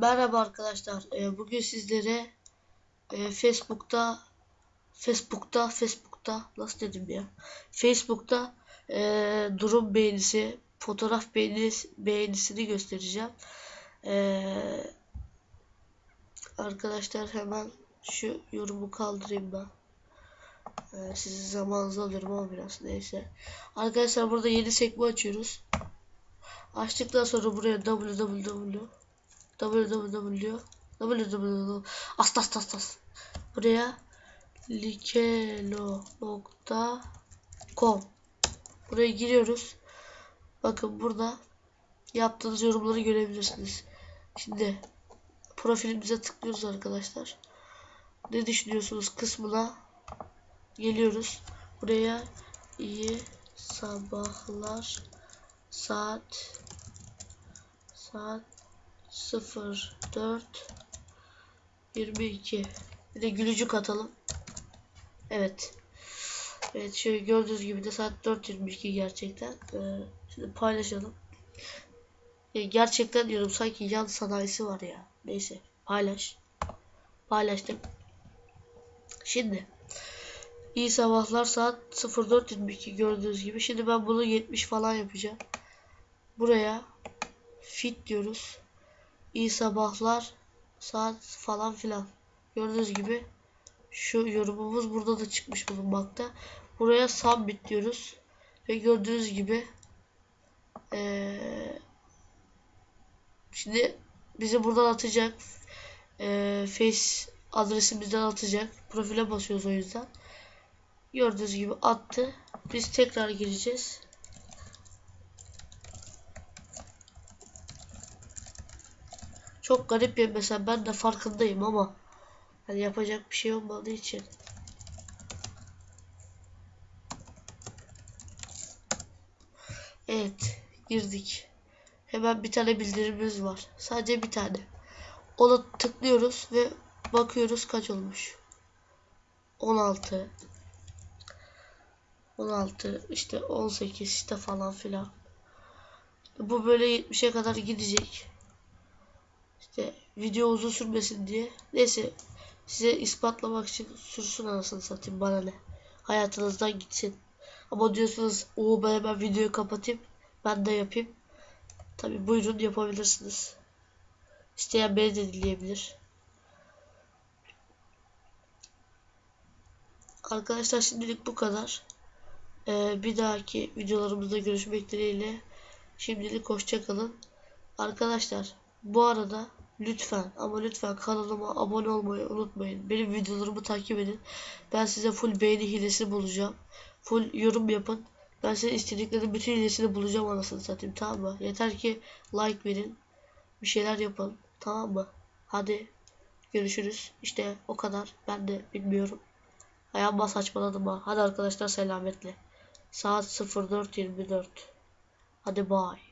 Merhaba arkadaşlar. Ee, bugün sizlere e, Facebook'ta Facebook'ta Facebook'ta nasıl dedim ya? Facebook'ta e, durum beğenisi, fotoğraf beğenisi, beğenisini göstereceğim. E, arkadaşlar hemen şu yorumu kaldırayım ben. E, sizin zamanınızı alıyorum ama biraz neyse. Arkadaşlar burada yeni sekme açıyoruz. Açtıktan sonra buraya www www www asla asla asla buraya likelo.com buraya giriyoruz. Bakın burada yaptığınız yorumları görebilirsiniz. Şimdi profilimize tıklıyoruz arkadaşlar. Ne düşünüyorsunuz kısmına geliyoruz. Buraya iyi sabahlar. Saat saat 04 22 bir de gülücük atalım. Evet. Evet şöyle gördüğünüz gibi de saat 4.22 gerçekten. Ee, şimdi paylaşalım. Ya gerçekten diyorum sanki yan sanayisi var ya. Neyse paylaş. Paylaştım. Şimdi iyi sabahlar. Saat 04.22 gördüğünüz gibi. Şimdi ben bunu 70 falan yapacağım. Buraya fit diyoruz İyi sabahlar saat falan filan. Gördüğünüz gibi şu yorumumuz burada da çıkmış bulunmakta. Buraya submit diyoruz. Ve gördüğünüz gibi ee, şimdi bizi buradan atacak. E, face adresimizden atacak. Profile basıyoruz o yüzden. Gördüğünüz gibi attı. Biz tekrar gireceğiz. Çok garip bir mesela ben de farkındayım ama hani yapacak bir şey olmadığı için Evet girdik. Hemen bir tane bildirimimiz var. Sadece bir tane. Ona tıklıyoruz ve bakıyoruz kaç olmuş. 16 16 işte 18 işte falan filan. Bu böyle 70'e kadar gidecek. İşte video uzun sürmesin diye. Neyse size ispatlamak için sürsün anasını satayım bana ne. Hayatınızdan gitsin. Ama diyorsunuz o ben hemen videoyu kapatayım. Ben de yapayım. Tabi buyurun yapabilirsiniz. İsteyen beni de dinleyebilir. Arkadaşlar şimdilik bu kadar. Ee, bir dahaki videolarımızda görüşmek dileğiyle. Şimdilik hoşçakalın. Arkadaşlar bu arada lütfen ama lütfen kanalıma abone olmayı unutmayın. Benim videolarımı takip edin. Ben size full beğeni hilesi bulacağım. Full yorum yapın. Ben size istedikleri bütün hilesini bulacağım anasını satayım tamam mı? Yeter ki like verin. Bir şeyler yapın. Tamam mı? Hadi görüşürüz. İşte o kadar. Ben de bilmiyorum. Ayağıma saçmaladım ha. Hadi arkadaşlar selametle. Saat 04.24. Hadi bye.